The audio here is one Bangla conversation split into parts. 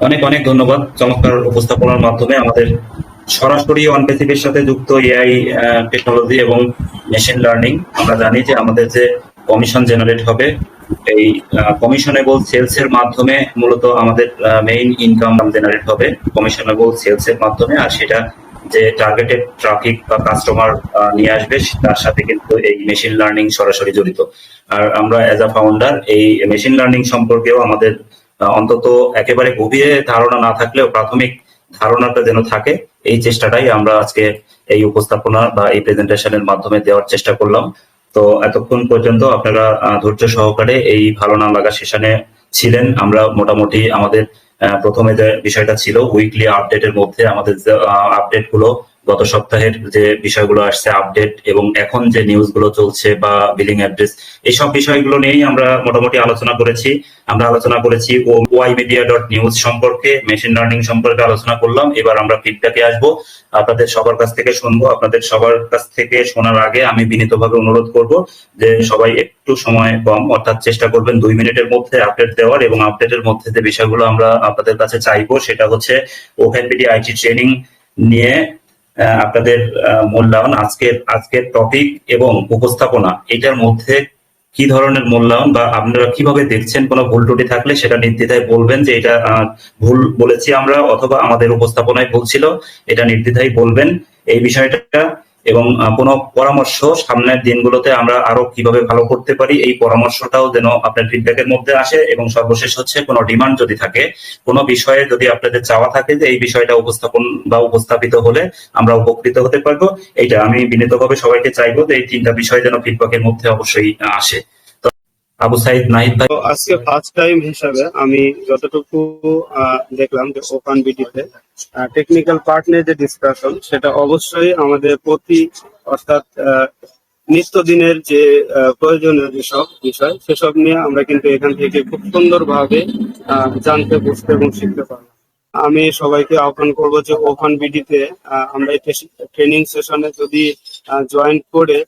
অনেক অনেক ধন্যবাদ চমৎকার উপস্থাপনার মাধ্যমে আমাদের সরাসরি অনপেসিভের সাথে যুক্ত এআই টেকনোলজি এবং মেশিন লার্নিং আমরা জানি যে আমাদের যে কমিশন জেনারেট হবে, এই কমিশনেবল সেলস এর মাধ্যমে মূলত আমাদের মেইন ইনকাম জেনারেট হবে কমিশনেবল সেলস এর মাধ্যমে। আর সেটা যে টার্গেটেড ট্রাফিক বা কাস্টমার নিয়ে আসবে তার সাথে কিন্তু এই মেশিন লার্নিং সরাসরি জড়িত। আর আমরা অ্যাজ আ ফাউন্ডার এই মেশিন লার্নিং সম্পর্কেও আমাদের অন্তত একেবারে গভীরে ধারণা না থাকলেও প্রাথমিক ধারণাটা যেন থাকে, এই চেষ্টাটাই আমরা আজকে এই উপস্থাপনা বা এই প্রেজেন্টেশনের মাধ্যমে দেওয়ার চেষ্টা করলাম। তো এতক্ষণ পর্যন্ত আপনারা ধৈর্য সহকারে এই ভালো না লাগা সেশনে ছিলেন। আমরা মোটামুটি আমাদের প্রথমে যে বিষয়টা ছিল উইকলি আপডেটের মধ্যে আমাদের আপডেটগুলো গত সপ্তাহের যে বিষয়গুলো আসছে আপডেট এবং এখন যে নিউজগুলো চলছে বা বিলিং অ্যাড্রেস এইসব বিষয়গুলো নিয়েই আমরা মোটামুটি আলোচনা করেছি। আমরা আলোচনা করেছি ওয়াই মিডিয়া ডট নিউজ সম্পর্কে মেশিন লার্নিং সম্পর্কে আলোচনা করলাম। এবার আমরা ফিডব্যাকে আসব। আপনাদের সবার কাছ থেকে শুনব। আপনাদের সবার কাছ থেকে শোনার আগে আমি বিনীতভাবে অনুরোধ করব যে সবাই একটু সময় কম, অর্থাৎ চেষ্টা করবেন দুই মিনিটের মধ্যে আপডেট দেওয়ার এবং আপডেটের মধ্যে যে বিষয়গুলো আমরা আপনাদের কাছে চাইব, সেটা হচ্ছে ওপেন পিডি আইটি ট্রেনিং নিয়ে আপনাদের মূল্যায়ন আজকের আজকের টপিক এবং উপস্থাপনা, এটার মধ্যে কি ধরনের মূল্যায়ন বা আপনারা কীভাবে দেখছেন কোনো ভুল ত্রুটি থাকলে সেটা নির্দ্বিধায় বলবেন যে এটা ভুল বলেছি আমরা অথবা আমাদের উপস্থাপনায় ভুল ছিল, এটা নির্দ্বিধায় বলবেন। এই বিষয়টা এবং কোনো পরামর্শ সামনের দিনগুলোতে আমরা আরও কীভাবে ভালো করতে পারি, এই পরামর্শটাও যেন আপনার ফিডব্যাক এর মধ্যে আসে এবং সর্বশেষ হচ্ছে কোনো ডিমান্ড যদি থাকে, কোনো বিষয়ে যদি আপনাদের চাওয়া থাকে যে এই বিষয়টা উপস্থাপন বা উপস্থাপিত হলে আমরা উপকৃত হতে পারব। এইটা আমি বিনীতভাবে সবাইকে চাইব যে এই তিনটা বিষয় যেন ফিডব্যাক এর মধ্যে অবশ্যই আসে। আবু সাইদ নাহিদ ভাই আজকে ফার্স্ট টাইম হিসাবে আমি যতটুকু দেখলাম যে ওপেন বিডিতে টেকনিক্যাল পার্ট নিয়ে যে ডিসকাশন সেটা অবশ্যই আমাদের প্রতি, অর্থাৎ নিত্যদিনের যে প্রয়োজনীয় যেসব বিষয়, সেসব নিয়ে আমরা কিন্তু এখান থেকে খুব সুন্দরভাবে জানতে, বুঝতে এবং শিখতে পারলাম। আমি সবাইকে আহ্বান করব যে ওপেন বিডিতে আমরা এই ট্রেনিং সেশনে যদি জয়েন করে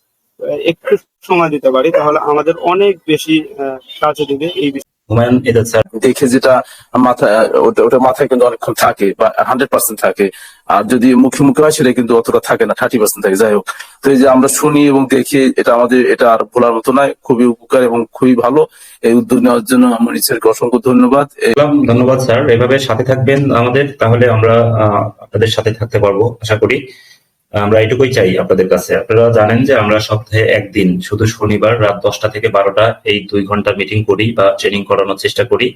একটু সময় দিতে পারি তাহলে আমাদের অনেক বেশি আহ, কাজে দিবে এই বিষয়ে। হুমায়ুন স্যার দেখে যেটা মাথায় ওটা ওটা মাথায় কিন্তু অনেকক্ষণ থাকে বা হান্ড্রেড পার্সেন্ট থাকে। আর যদি মুখে মুখে হয় সেটা কিন্তু অতটা থাকে না থার্টি পার্সেন্ট থাকে। যাই হোক তো এই যে আমরা শুনি এবং দেখি এটা আমাদের এটা আর ভোলার মতো নয় খুবই উপকার এবং খুবই ভালো। এই উদ্যোগ নেওয়ার জন্য আমার নিজেকে অসংখ্য ধন্যবাদ। ধন্যবাদ স্যার। এভাবে সাথে থাকবেন আমাদের তাহলে আমরা আহ, আপনাদের সাথে থাকতে পারব আশা করি। আমরা এটুকুই চাই আপনাদের কাছে। আপনারা জানেন যে আমরা সপ্তাহে একদিন, শুধু শনিবার রাত দশটা থেকে বারোটা এই দুই ঘণ্টা মিটিং করি বা ট্রেনিং করানোর চেষ্টা করি।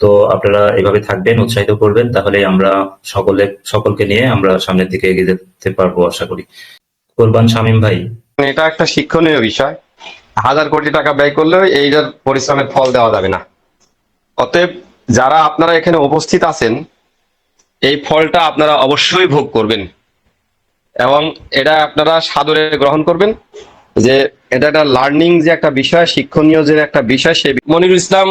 তো আপনারা এভাবে থাকবেন, উৎসাহিত করবেন তাহলে আমরা সকলে, সকলকে নিয়ে আমরা সামনের দিকে এগিয়ে যেতে পারব আশা করি। কোরবান শামীম ভাই। এটা একটা শিক্ষণীয় বিষয়। হাজার কোটি টাকা ব্যয় করলেও এইটার পরিশ্রমের ফল দেওয়া যাবে না। অতএব যারা আপনারা এখানে উপস্থিত আছেন, এই ফলটা আপনারা অবশ্যই ভোগ করবেন। এবং এটা আপনারা সাদরে গ্রহণ করবেন যে এটা একটা লার্নিং যে একটা বিষয়, শিক্ষণীয় যে একটা বিষয় সে মনিরুল ইসলাম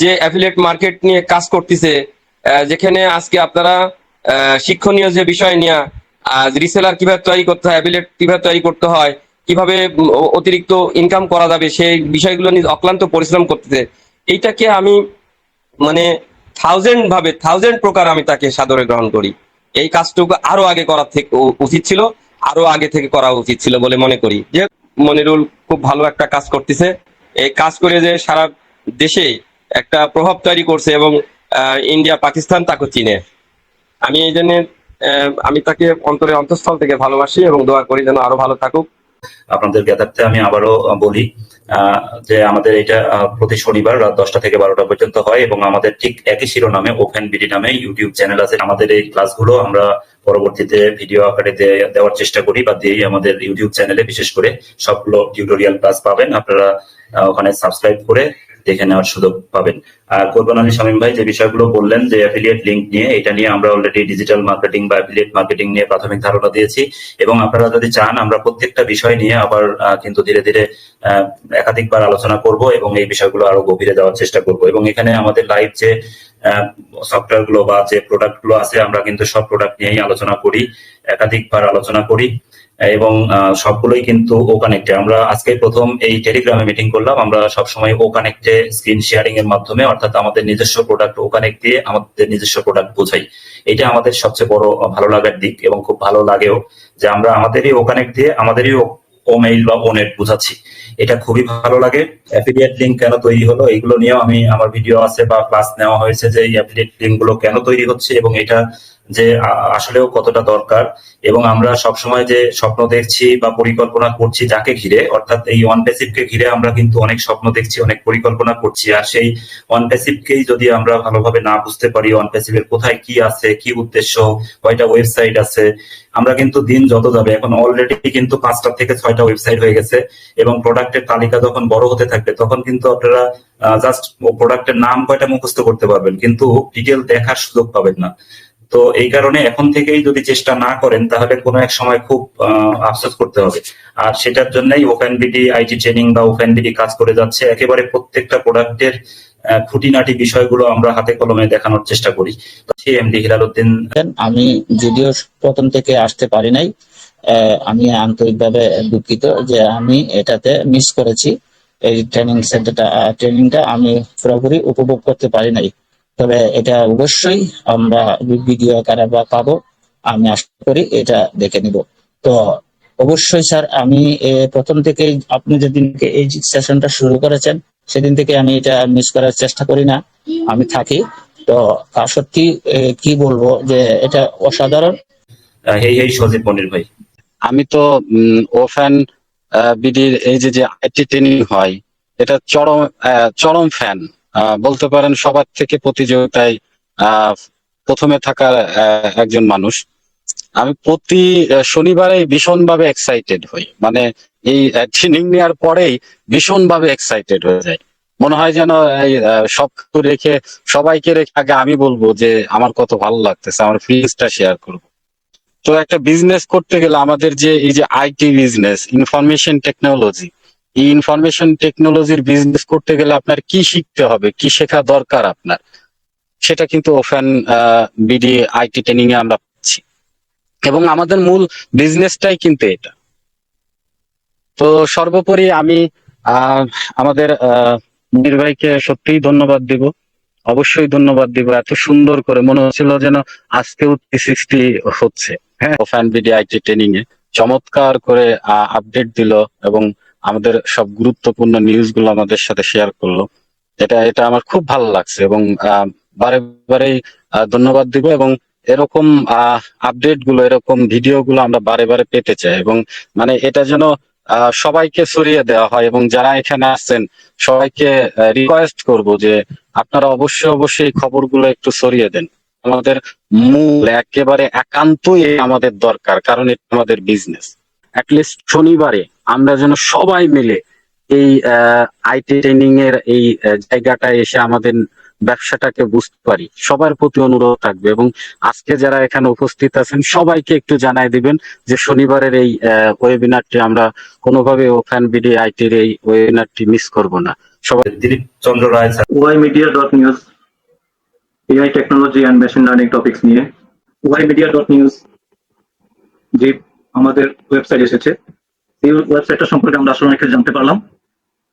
যে অ্যাফিলিয়েট মার্কেট নিয়ে কাজ করতেছে যেখানে আজকে আপনারা শিক্ষণীয় যে বিষয় নিয়ে রিসেলার কীভাবে তৈরি করতে হয় অ্যাফিলিয়েট কীভাবে তৈরি করতে হয়, কীভাবে অতিরিক্ত ইনকাম করা যাবে, সেই বিষয়গুলো নিয়ে অক্লান্ত পরিশ্রম করতেছে। এইটাকে আমি মানে থাউজেন্ড ভাবে থাউজেন্ড প্রকার আমি তাকে সাদরে গ্রহণ করি। এই কাজটুকু আরও আগে করা থেকে উচিত ছিল, আরও আগে থেকে করা উচিত ছিল বলে মনে করি। যে মনিরুল খুব ভালো একটা কাজ করতেছে। এই কাজ করে যে সারা দেশে একটা প্রভাব তৈরি করছে এবং ইন্ডিয়া, পাকিস্তান তাকে চিনে। আমি এই জন্য আমি তাকে অন্তরে অন্তঃস্থল থেকে ভালোবাসি এবং দোয়া করি যেন আরও ভালো থাকুক। আপনাদের জ্ঞাতার্থে আমি আবারও বলি যে আমাদের এটা প্রতি শনিবার রাত দশটা থেকে বারোটা পর্যন্ত হয় এবং আমাদের ঠিক একই শিরোনামে ওপেন বিডি নামে ইউটিউব চ্যানেল আছে। আমাদের এই ক্লাসগুলো আমরা পরবর্তীতে ভিডিও আকারে দেওয়ার চেষ্টা করি বা দিয়েই আমাদের ইউটিউব চ্যানেলে বিশেষ করে সবগুলো টিউটোরিয়াল ক্লাস পাবেন। আপনারা ওখানে সাবস্ক্রাইব করে দেখে নেওয়ার সুযোগ পাবেন। আর কোরবান আলী শামীম ভাই যে বিষয়গুলো বললেন, যে অ্যাফিলিয়েট লিঙ্ক নিয়ে, এটা নিয়ে আমরা অলরেডি ডিজিটাল মার্কেটিং বা অ্যাফিলিয়েট মার্কেটিং নিয়ে প্রাথমিক ধারণা দিয়েছি। এবং আপনারা যদি চান, আমরা প্রত্যেকটা বিষয় নিয়ে আবার কিন্তু ধীরে ধীরে একাধিকবার আলোচনা করব এবং এই বিষয়গুলো আরও গভীরে যাওয়ার চেষ্টা করব। এবং এখানে আমাদের লাইভ যে সফটওয়্যারগুলো বা যে প্রোডাক্টগুলো আছে, আমরা কিন্তু সব প্রোডাক্ট নিয়েই আলোচনা করি, একাধিকবার আলোচনা করি। এবং সবগুলোই কিন্তু ও কানেক্টে আমরা আজকে প্রথম এই টেলিগ্রামে মিটিং করলাম। আমরা সবসময় ও কানেক্টে স্ক্রিন শেয়ারিং এর মাধ্যমে, অর্থাৎ আমাদের নিজস্ব প্রোডাক্ট ও কানেক্ট দিয়ে আমাদের নিজস্ব প্রোডাক্ট বোঝাই। এটা আমাদের সবচেয়ে বড় ভালো লাগার দিক এবং খুব ভালো লাগেও যে আমরা আমাদেরই ও কানেক্ট দিয়ে আমাদেরই ও- ও মেইল বা ও নেট বোঝাচ্ছি। এটা খুবই ভালো লাগে। অ্যাফিলিয়েট লিঙ্ক কেন তৈরি হলো এগুলো নিয়েও আমি আমার ভিডিও আছে বা ক্লাস নেওয়া হয়েছে যে এই অ্যাফিলিয়েট লিঙ্কগুলো কেন তৈরি হচ্ছে এবং এটা যে আসলেও কতটা দরকার এবং আমরা সবসময় যে স্বপ্ন দেখছি বা পরিকল্পনা করছি যাকে ঘিরে, অর্থাৎ এই ওয়ান কে ঘিরে আমরা কিন্তু অনেক স্বপ্ন দেখছি, অনেক পরিকল্পনা করছি। আর সেই ওয়ান কেই যদি আমরা ভালোভাবে না বুঝতে পারি ওয়ানের কোথায় কি আছে, কি উদ্দেশ্য, কয়টা ওয়েবসাইট আছে, আমরা কিন্তু দিন যত যাবে, এখন অলরেডি কিন্তু পাঁচটা থেকে ছয়টা ওয়েবসাইট হয়ে গেছে এবং প্রোডাক্টের তালিকা যখন বড় হতে থাকবে, তখন কিন্তু আপনারা জাস্ট প্রোডাক্টের নাম কয়টা মুখস্থ করতে পারবেন, কিন্তু ডিটেল দেখার সুযোগ পাবেন না। তো এই কারণে এখন থেকেই যদি চেষ্টা না করেন, তাহলে কোনো এক সময় খুব আফসোস করতে হবে। আর সেটার জন্যই ওপেন বিডি আইটি ট্রেনিং বা ওপেন বিডি কাজ করে যাচ্ছে। একেবারে প্রত্যেকটা প্রোডাক্টের খুঁটিনাটি বিষয়গুলো আমরা হাতে কলমে দেখানোর চেষ্টা করি। এমডি হিলালুদ্দিন আমি যদিও প্রথম থেকে আসতে পারি নাই আমি আন্তরিকভাবে দুঃখিত যে আমি এটাতে মিস করেছি। এই ট্রেনিং সেন্টারটা ট্রেনিংটা আমি পুরোপুরি উপভোগ করতে পারি নাই। তবে এটা অবশ্যই আমরা ভিডিও আকারে বা পাবো। আমি আশা করি এটা দেখে নিব। তো অবশ্যই স্যার আমি এ, প্রথম থেকেই আপনি যেদিন থেকে এই সেশনটা শুরু করেছেন সেদিন থেকে আমি এটা মিস করার চেষ্টা করি না। আমি থাকি। তো তা সত্যি কি বলব যে এটা অসাধারণ। হেই হেই সজীব মনির ভাই। আমি তো ওফ্যান বিডির এই যে যে আইটি ট্রেনিং হয় এটা চরম আহ, চরম ফ্যান বলতে পারেন সবার থেকে প্রতিযোগিতায় প্রথমে থাকা আহ, একজন মানুষ। আমি প্রতি শনিবারে ভীষণভাবে এক্সাইটেড হই। মানে এই ট্রেনিং নেওয়ার পরেই ভীষণভাবে এক্সাইটেড হয়ে যায় মনে হয় যেন এই সব রেখে সবাইকে রেখে আগে আমি বলব যে আমার কত ভালো লাগতেছে আমার ফিলিংসটা শেয়ার করব। তো একটা বিজনেস করতে গেলে আমাদের যে এই যে IT business information technology information টেকনোলজির বিজনেস করতে গেলে আপনার কি শিখতে হবে? কি শেখা দরকার আপনার? সেটা কিন্তু ওফেন বিডি আইটি ট্রেনিং এ আমরা পাচ্ছি। এবং আমাদের মূল বিজনেসটাই কিন্তু এটা। তো সর্বোপরি আমি আমাদের মুনির ভাইকে সত্যিই ধন্যবাদ দিব। অবশ্যই ধন্যবাদ দিব। এত সুন্দর করে মনে হচ্ছিল যেন আজকেও থ্রি সিক্সটি হচ্ছে হ্যাঁ? ওফেন বিডি আইটি ট্রেনিং এ। চমৎকার করে আপডেট দিল এবং আমাদের সব গুরুত্বপূর্ণ নিউজগুলো আমাদের সাথে শেয়ার করল। এটা এটা আমার খুব ভালো লাগছে এবং বারে বারেই ধন্যবাদ দিব এবং এরকম আপডেটগুলো এরকম ভিডিও গুলো আমরা বারে বারে পেতে চাই এবং মানে এটা যেন সবাইকে ছড়িয়ে দেওয়া হয় এবং যারা এখানে আসছেন, সবাইকে রিকোয়েস্ট করব যে আপনারা অবশ্যই অবশ্যই এই খবরগুলো একটু ছড়িয়ে দেন। আমাদের মূল একেবারে একান্তই আমাদের দরকার, কারণ এটা আমাদের বিজনেস অ্যাটলিস্ট শনিবারে আমরা যেন সবাই মিলে এই আইটি ট্রেনিং এর এই জায়গাটায় এসে আমাদের ব্যবসাটাকে বুঝতে পারি। সবার প্রতি অনুরোধ থাকবে এবং আজকে যারা এখানে উপস্থিত আছেন সবাইকে একটু জানাই দিবেন যে শনিবারের এই ওয়েবিনারটি আমরা কোনোভাবে ওখান বিডি আইটি আইটির এই ওয়েবিনারটি মিস করব না। সবাই Dilip Chandra Roy sir. ymedia.news AI technology and machine learning topics নিয়ে। ymedia.news যে আমাদের ওয়েবসাইট এসেছে। এই ওয়েবসাইটটা সম্পর্কে আমরা আসলে অনেক জানতে পারলাম।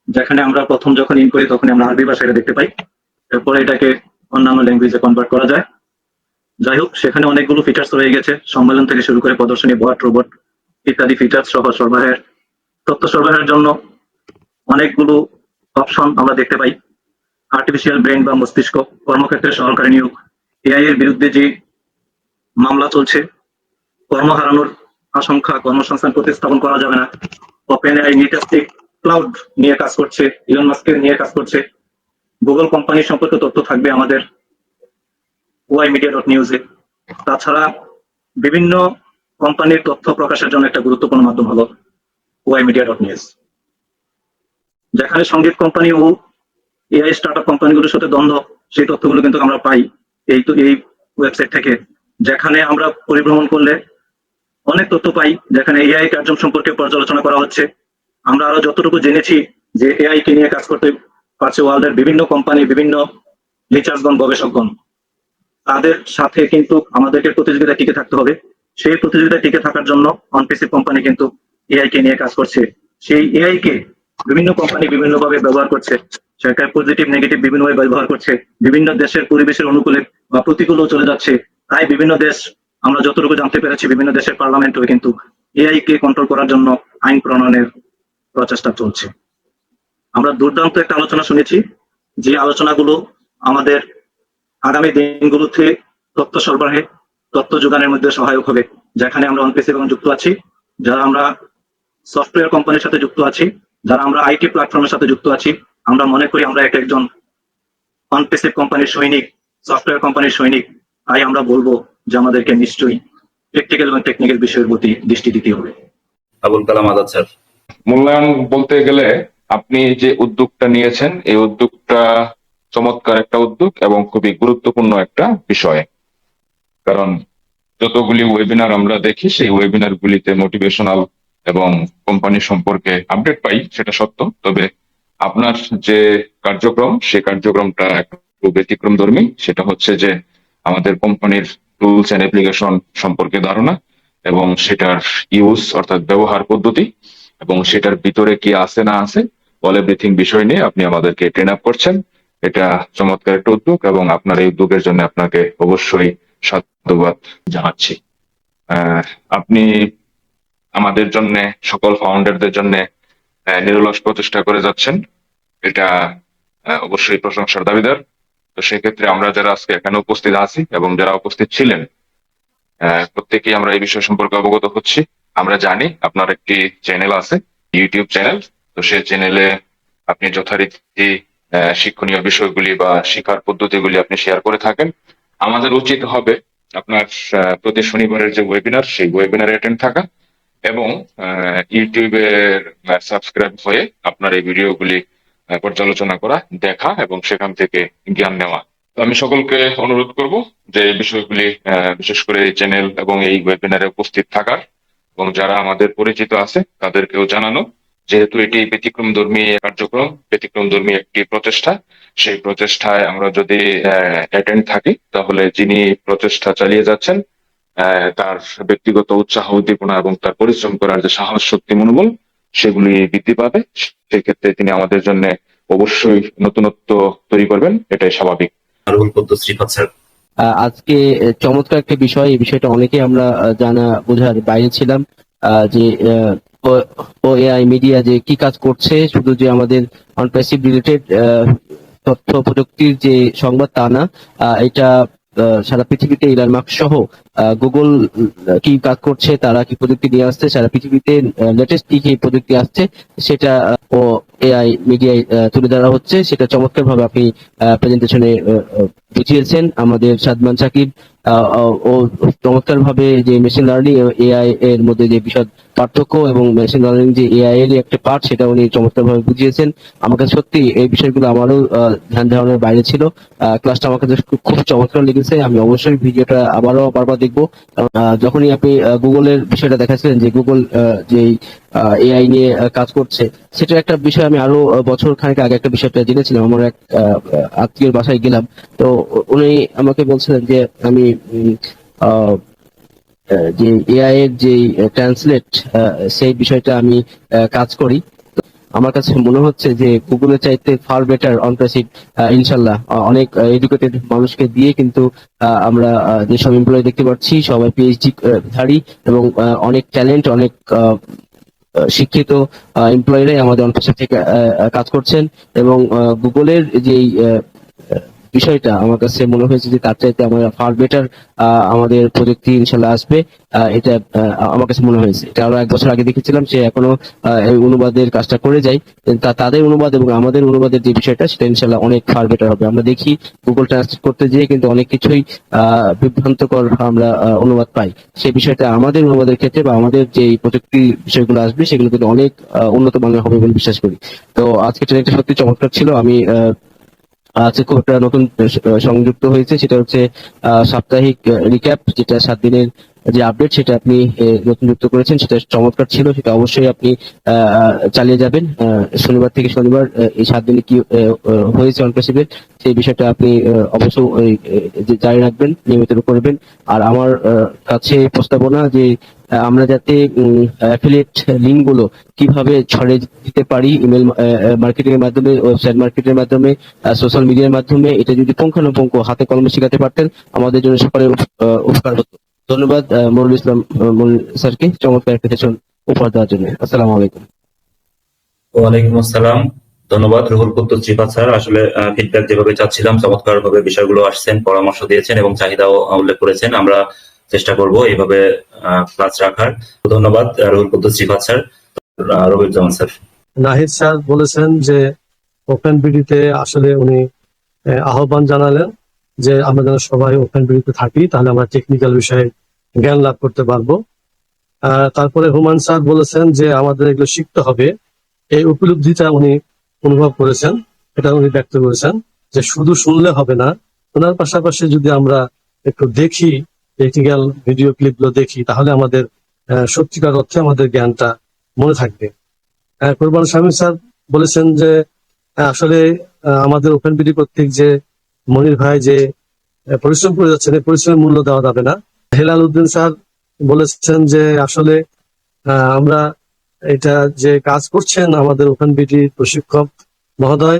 যেখানে আমরা প্রথম যখন ইন করি তখন আমরা আরবি ভাষায় দেখতে পাই। এরপরে এটাকে অন্যান্য ল্যাঙ্গুয়েজে কনভার্ট করা যায়। যাই হোক, সেখানে অনেকগুলো ফিচার্স রয়ে গেছে। সম্মেলন থেকে শুরু করে প্রদর্শনী বট রোবট ইত্যাদি ফিচার্স সহ সরবরাহের, তথ্য সরবরাহের জন্য অনেকগুলো অপশন আমরা দেখতে পাই। আর্টিফিশিয়াল ব্রেন বা মস্তিষ্ক, কর্মক্ষেত্রে সহকারী নিয়োগ এআই এর বিরুদ্ধে যে মামলা চলছে, কর্ম হারানোর আশঙ্কা কর্মসংস্থান প্রতিস্থাপন করা যাবে না। ওপেন এআই নিটাস্টিক ক্লাউড নিয়ে কাজ করছে ইলন মাস্কের নিয়ে কাজ করছে। গুগল কোম্পানি সম্পর্কে তথ্য থাকবে আমাদের ওয়াই মিডিয়া ডট নিউজে তাছাড়া বিভিন্ন কোম্পানির তথ্য প্রকাশের জন্য একটা গুরুত্বপূর্ণ মাধ্যম হলো ওয়াই মিডিয়া ডট নিউজ যেখানে সংগীত কোম্পানি ও এআই স্টার্টআপ কোম্পানিগুলোর সাথে দ্বন্দ্ব, সেই তথ্যগুলো কিন্তু আমরা পাই এই তো এই ওয়েবসাইট থেকে। যেখানে আমরা পরিভ্রমণ করলে অনেক তথ্য পাই, যেখানে এআই কার্যক্রম সম্পর্কে পর্যালোচনা করা হচ্ছে। আমরা আরও যতটুকু জেনেছি যে এআই কে নিয়ে কাজ করতে পারছে ওয়ার্ল্ডের বিভিন্ন কোম্পানি, বিভিন্ন রিচার্সগণ গবেষকগণ। তাদের সাথে কিন্তু আমাদেরকে প্রতিযোগিতা টিকে থাকতে হবে। সেই প্রতিযোগিতা টিকে থাকার জন্য অনপিসি কোম্পানি কিন্তু এআই কে নিয়ে কাজ করছে। সেই এআই কে বিভিন্ন কোম্পানি বিভিন্নভাবে ব্যবহার করছে। সরকার পজিটিভ, নেগেটিভ বিভিন্নভাবে ব্যবহার করছে। বিভিন্ন দেশের পরিবেশের অনুকূলে বা প্রতিকূলেও চলে যাচ্ছে। তাই বিভিন্ন দেশ আমরা যতটুকু জানতে পেরেছি, বিভিন্ন দেশের পার্লামেন্টও কিন্তু এআই কে কন্ট্রোল করার জন্য আইন প্রণয়নের প্রচেষ্টা চলছে। আমরা দুর্দান্ত একটা আলোচনা শুনেছি, যে আলোচনাগুলো আমাদের আগামী দিনগুলোতে তথ্য সরবরাহে, তথ্য যোগানের মধ্যে সহায়ক হবে, যেখানে আমরা অনপিসি এবং যুক্ত আছি, যারা আমরা সফটওয়্যার কোম্পানির সাথে যুক্ত আছি, যারা আমরা আইটি প্ল্যাটফর্মের সাথে যুক্ত আছি, আমরা মনে করি আমরা এক একজন অনপিসিভ কোম্পানির সৈনিক সফটওয়্যার কোম্পানির সৈনিক তাই আমরা বলব যে আমাদেরকে নিশ্চয়ই প্র্যাকটিক্যাল এবং টেকনিক্যাল বিষয়ের প্রতি দৃষ্টি দিতে হবে। আবুল কালাম আজাদ স্যার। মূল্যায়ন বলতে গেলে আপনি যে উদ্যোগটা নিয়েছেন এই উদ্যোগটা চমৎকার একটা উদ্যোগ এবং খুবই গুরুত্বপূর্ণ একটা বিষয়। কারণ যতগুলি ওয়েবিনার আমরা দেখি সেই ওয়েবিনার গুলিতে মোটিভেশনাল এবং কোম্পানি সম্পর্কে আপডেট পাই সেটা সত্য। তবে আপনার যে কার্যক্রম সেই কার্যক্রমটা একটু ব্যতিক্রম ধর্মী সেটা হচ্ছে যে আমাদের কোম্পানির টুলস এন্ড অ্যাপ্লিকেশন সম্পর্কে ধারণা এবং সেটার ইউজ অর্থাৎ ব্যবহার পদ্ধতি এবং সেটার ভিতরে কি আছে না আছে অল এভরিথিং বিষয় নিয়ে আপনি আমাদেরকে ট্রেন আপ করছেন। এটা চমৎকার একটা উদ্যোগ এবং আপনার এই উদ্যোগের জন্য আপনাকে অবশ্যই সাধুবাদ জানাচ্ছি। আপনি আমাদের জন্য, সকল ফাউন্ডারদের জন্য নিরলস প্রচেষ্টা করে যাচ্ছেন। এটা অবশ্যই প্রশংসার দাবিদার। তো সেক্ষেত্রে আমরা যারা আজকে এখানে উপস্থিত আছি এবং যারা উপস্থিত ছিলেন প্রত্যেকেই আমরা এই বিষয় সম্পর্কে অবগত হচ্ছি। আমরা জানি আপনার একটি চ্যানেল আছে ইউটিউব চ্যানেল তো সেই চ্যানেলে আপনি যথারীতি শিক্ষণীয় বিষয়গুলি বা শিক্ষার পদ্ধতিগুলি আপনি শেয়ার করে থাকেন। আমাদের উচিত হবে আপনার প্রতি শনিবারের যে ওয়েবিনার সেই ওয়েবিনারে অ্যাটেন্ড থাকা এবং ইউটিউবের সাবস্ক্রাইব হয়ে আপনার এই ভিডিওগুলি পর্যালোচনা করা, দেখা এবং সেখান থেকে জ্ঞান নেওয়া। আমি সকলকে অনুরোধ করব যে বিষয়গুলি বিশেষ করে এই চ্যানেল এবং এই ওয়েবিনারে উপস্থিত থাকার এবং যারা আমাদের পরিচিত আছে, তাদেরকেও জানানো। যেহেতু এটি ব্যতিক্রম ধর্মী কার্যক্রম, ব্যতিক্রম ধর্মী একটি প্রচেষ্টা, সেই প্রচেষ্টায় আমরা যদি অ্যাটেন্ড থাকি, তাহলে যিনি প্রচেষ্টা চালিয়ে যাচ্ছেন তার ব্যক্তিগত উৎসাহ, উদ্দীপনা এবং তার পরিশ্রম করার যে সাহস, শক্তি, মনোবল সেগুলি বৃদ্ধি পাবে। সেক্ষেত্রে তিনি আমাদের জন্য অবশ্যই নতুনত্ব তৈরি করবেন এটাই স্বাভাবিক। স্যার। আজকে চমৎকার একটা বিষয় এই বিষয়টা অনেকে আমরা জানা বোঝার বাইরে ছিলাম আহ, যে ও এআই মিডিয়া যে কি কাজ করছে শুধু যে আমাদের অনপ্রেসিভ রিলেটেড তথ্য প্রযুক্তির যে সংবাদ তা না আহ, এটা সারা পৃথিবীতে ইলান মার্ক সহ গুগল কি কাজ করছে, তারা কি প্রযুক্তি নিয়ে আসছে, সারা পৃথিবীতে লেটেস্ট কি কি প্রযুক্তি আসছে, সেটা ও এআই মিডিয়ায় তুলে ধরা হচ্ছে। সেটা চমৎকার ভাবে আপনি প্রেজেন্টেশনে বুঝিয়েছেন। আমাদের সাদমান সাকিব ও চমৎকার ভাবে যে মেশিন লার্নিং এআই এর মধ্যে যে বিশদ পার্থক্য এবং মেশিন লার্নিং যে এআই এর একটা পার্ট সেটা উনি চমৎকার ভাবে বুঝিয়েছেন। আমার কাছে সত্যি এই বিষয়গুলো আমারও ধ্যান ধারণার বাইরে ছিল। ক্লাসটা আমার কাছে খুব- চমৎকার লেগেছে। আমি অবশ্যই ভিডিওটা আবারও বারবার দেখব। যখনই আপনি গুগলের বিষয়টা দেখাচ্ছিলেন যে গুগল যে এআই নিয়ে কাজ করছে সেটার একটা বিষয় আমি আরও বছর খানেক আগে একটা বিষয়টা জেনেছিলাম। আমার এক আত্মীয়ের বাসায় গেলাম। তো উনি আমাকে বলছিলেন যে, আমি যে এআই এর যে ট্রান্সলেট সেই বিষয়টা আমি কাজ করি। আমার কাছে মনে হচ্ছে যে গুগলের চাইতে ফার বেটার অনপ্রেসিভ ইনশাল্লাহ অনেক এডুকেটেড মানুষকে দিয়ে কিন্তু আমরা যেসব এমপ্লয় দেখতে পাচ্ছি, সবাই পিএইচডি ধারী এবং অনেক ট্যালেন্ট অনেক শিক্ষিত এমপ্লয়িরাই আমাদের অনপ্রেসিভ থেকে কাজ করছেন এবং গুগলের যেই বিষয়টা আমার কাছে মনে হয়েছে যে তার চাইতে আমরা ফার বেটার আমাদের প্রযুক্তি ইনশাল্লাহ আসবে। এটা আমার কাছে মনে হয়েছে। এটা আরও এক বছর আগে দেখেছিলাম সে এখনও অনুবাদের কাজটা করে যায়। তাদের অনুবাদ এবং আমাদের অনুবাদের যে বিষয়টা, সেটা ইনশাল্লাহ অনেক ফার বেটার হবে। আমরা দেখি গুগল ট্রান্সলেট করতে যেয়ে কিন্তু অনেক কিছুই বিভ্রান্তকর আমরা অনুবাদ পাই। সেই বিষয়টা আমাদের অনুবাদের ক্ষেত্রে বা আমাদের যে প্রযুক্তি বিষয়গুলো আসবে, সেগুলো কিন্তু অনেক উন্নত মানের হবে বলে বিশ্বাস করি। তো আজকে ট্রেনিংটা সত্যি চমৎকার ছিল। আমি আজকে খুব একটা নতুন সংযুক্ত হয়েছে। সেটা হচ্ছে সাপ্তাহিক রিক্যাপ যেটা সাত দিনের যে আপডেট সেটা আপনি নতুন যুক্ত করেছেন। সেটা চমৎকার ছিল সেটা অবশ্যই আপনি চালিয়ে যাবেন। শনিবার থেকে শনিবার এই সাত দিনে কি হয়েছে অনপ্রেসিভের সেই বিষয়টা আপনি ওই, জারি রাখবেন নিয়মিত করবেন। আর আমার কাছে প্রস্তাবনা যে আমরা যাতে অ্যাফিলিয়েট লিঙ্কগুলো কীভাবে ছড়িয়ে দিতে পারি ইমেল মার্কেটিং এর মাধ্যমে ওয়েবসাইট মার্কেটিং এর মাধ্যমে সোশ্যাল মিডিয়ার মাধ্যমে, এটা যদি পুঙ্খানুপুঙ্খ হাতে কলমে শেখাতে পারতেন, আমাদের জন্য সকলের উপকার হতো। ধন্যবাদ মরুল ইসলাম স্যারকে চমৎকার একটা উপহার দেওয়ার জন্য। আসসালামু আলাইকুম। ওয়ালাইকুম আসসালাম। ধন্যবাদ, রুহুল কুদ্দুস রিফাত স্যার। আসলে ফিডব্যাক যেভাবে চাচ্ছিলাম চমৎকার ভাবে বিষয়গুলো আসছেন, পরামর্শ দিয়েছেন এবং চাহিদাও উল্লেখ করেছেন। আমরা চেষ্টা করব এইভাবে ক্লাস রাখার। ধন্যবাদ রুহুল কুদ্দুস রিফাত স্যার রবির জামান স্যার। নাহিদ স্যার বলেছেন যে ওপেন বিডিতে আসলে উনি আহ্বান জানালেন যে আমরা যেন সবাই ওপেন বিডিতে থাকি, তাহলে আমরা টেকনিক্যাল বিষয়ে জ্ঞান লাভ করতে পারব। তারপরে হুমান স্যার বলেছেন যে আমাদের এগুলো শিখতে হবে। এই উপলব্ধিটা উনি অনুভব করেছেন, এটা উনি ব্যক্ত করেছেন, যে শুধু শুনলে হবে না, ওনার পাশাপাশি যদি আমরা একটু দেখি টেকনিক্যাল ভিডিও ক্লিপগুলো দেখি, তাহলে আমাদের সত্যিকার অর্থে আমাদের জ্ঞানটা মনে থাকবে। কোরবান স্বামী স্যার বলেছেন যে আসলে আমাদের ওপেন বিডি কর্তৃক যে মনির ভাই যে পরিশ্রম করে যাচ্ছেন পরিশ্রমের মূল্য দেওয়া যাবে না। হেলাল উদ্দিন স্যার বলেছেন যে, আসলে আমরা এটা যে কাজ করছেন আমাদের ওপেন বিডি প্রশিক্ষক মহোদয়,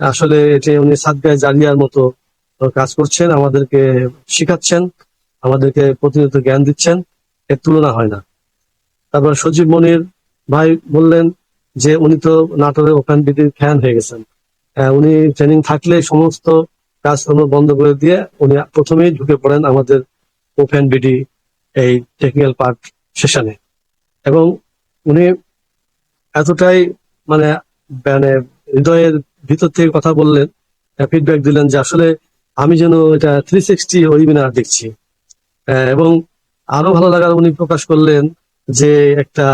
আসলে এটি উনি সাদগায় জারিয়ার মতো কাজ করছেন, আমাদেরকে শিখাচ্ছেন। আমাদেরকে প্রতিনিয়ত জ্ঞান দিচ্ছেন এর তুলনা হয় না। তারপর সজীব মনির ভাই বললেন যে উনি তো নাটোরের ওপেন বিডির ফ্যান হয়ে গেছেন। আহ, উনি ট্রেনিং থাকলে সমস্ত কাজকর্ম বন্ধ করে দিয়ে উনি প্রথমেই ঢুকে পড়েন আমাদের ওপেন বিডি এই টেকনিক্যাল পার্ট সেশনে এবং উনি এতটাই মানে মানে হৃদয়ের ভিতর থেকে কথা বললেন ফিডব্যাক দিলেন যে আসলে আমি যেন এটা থ্রি সিক্সটি ওয়েবিনার দেখছি। এবং আরও ভালো লাগার উনি প্রকাশ করলেন যে একটা,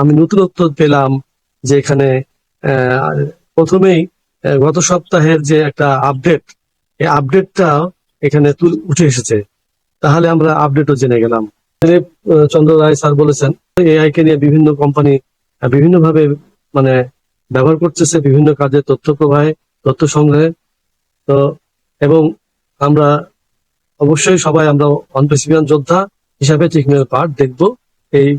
আমি নতুনত্ব পেলাম যে এখানে প্রথমেই গত সপ্তাহের যে একটা আপডেট এই আপডেটটা এখানে উঠে এসেছে। তাহলে আমরা আপডেটও জেনে গেলাম। চন্দ্র রায় স্যার বলেছেন এআই কে নিয়ে বিভিন্ন কোম্পানি বিভিন্ন ভাবে মানে ব্যবহার করতেছে, বিভিন্ন কাজে তথ্য প্রবাহে, তথ্য সংগ্রহে। তো, এবং আমরা অবশ্যই সবাই আমরা অনপ্রেসিপিয়ান যোদ্ধা হিসাবে টেকনিক্যাল পার্ট দেখব। এই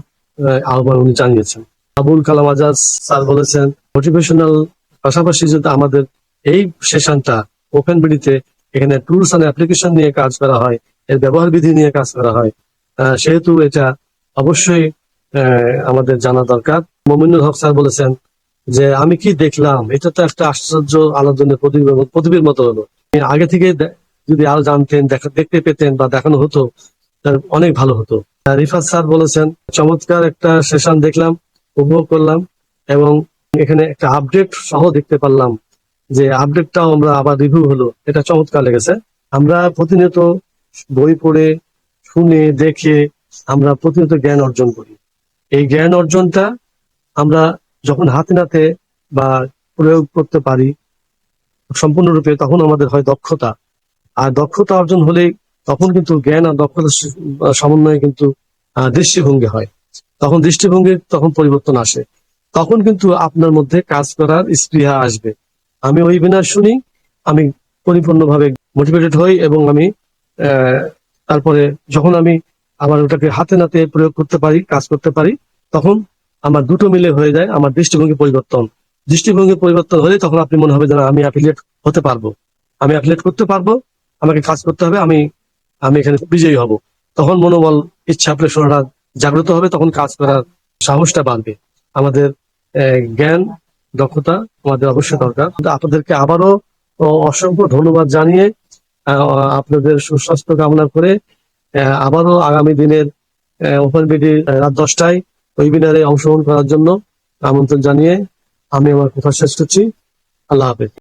আহ্বান উনি জানিয়েছেন। আবুল কালাম আজাদ স্যার বলেছেন মোটিভেশনাল পাশাপাশি যদি আমাদের এই সেশনটা ওপেন বিডিতে এখানে টুলস অ্যান্ড অ্যাপ্লিকেশন নিয়ে কাজ করা হয়, এর ব্যবহার বিধি নিয়ে কাজ করা হয়। সেহেতু এটা অবশ্যই আমাদের জানা দরকার। মমিনুল হক স্যার বলেছেন যে, আমি কি দেখলাম? এটা তো একটা আশ্চর্য আলোচনের প্রদীপের মতো- হলো। আগে থেকে যদি আরও জানতেন, দেখা দেখতে পেতেন বা দেখানো হতো, তার অনেক ভালো হতো। রিফাত স্যার বলেছেন, চমৎকার একটা সেশন দেখলাম, উপভোগ করলাম, এবং এখানে একটা আপডেট সহ দেখতে পারলাম যে আপডেটটাও আমরা আবার রিভিউ হলো। এটা চমৎকার লেগেছে। আমরা প্রতিনিয়ত বই পড়ে, শুনে, দেখে আমরা প্রতিনিয়ত জ্ঞান অর্জন করি। এই জ্ঞান অর্জনটা আমরা যখন হাতে নাতে বা প্রয়োগ করতে পারি, সম্পূর্ণরূপে তখন আমাদের হয় দক্ষতা। আর দক্ষতা অর্জন হলে তখন কিন্তু জ্ঞান আর দক্ষতার স- সমন্বয়ে কিন্তু দৃষ্টিভঙ্গি হয়। তখন দৃষ্টিভঙ্গির তখন পরিবর্তন আসে। তখন কিন্তু আপনার মধ্যে কাজ করার স্পৃহা আসবে। আমি ওই ওয়েবিনার শুনি, আমি পরিপূর্ণভাবে মোটিভেটেড হই এবং আমি তারপরে যখন আমি আমার ওটাকে হাতে নাতে প্রয়োগ করতে পারি, কাজ করতে পারি, তখন আমার দুটো মিলে হয়ে যায়, আমার দৃষ্টিভঙ্গি পরিবর্তন। দৃষ্টিভঙ্গি পরিবর্তন হলে তখন আপনি মনে হবে যে আমি অ্যাফিলিয়েট হতে পারব। আমি অ্যাফিলিয়েট করতে পারব আমাকে কাজ করতে হবে, আমি আমি এখানে বিজয়ী হব। তখন মনোবল, ইচ্ছা, প্রেরণা জাগ্রত হবে, তখন কাজ করার সাহসটা বাড়বে। আমাদের জ্ঞান, দক্ষতা আমাদের অবশ্যই দরকার। আপনাদেরকে আবারও অসংখ্য ধন্যবাদ জানিয়ে আপনাদের সুস্বাস্থ্য কামনা করে আবারও আগামী দিনের ওপেন বিডি রাত দশটায় ওয়েবিনারে অংশগ্রহণ করার জন্য আমন্ত্রণ জানিয়ে আমি আমার কথা শেষ করছি। আল্লাহ হাফেজ।